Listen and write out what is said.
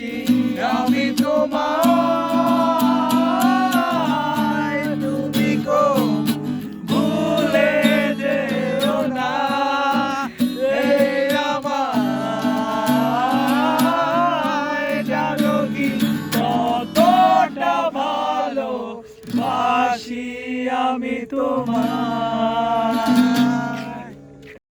ভালোবাসি আমি তোমায় তুমি কো ভুলে যেও না। রে আমায় জানো কি কতটা ভালো বাসি আমি তোমায়।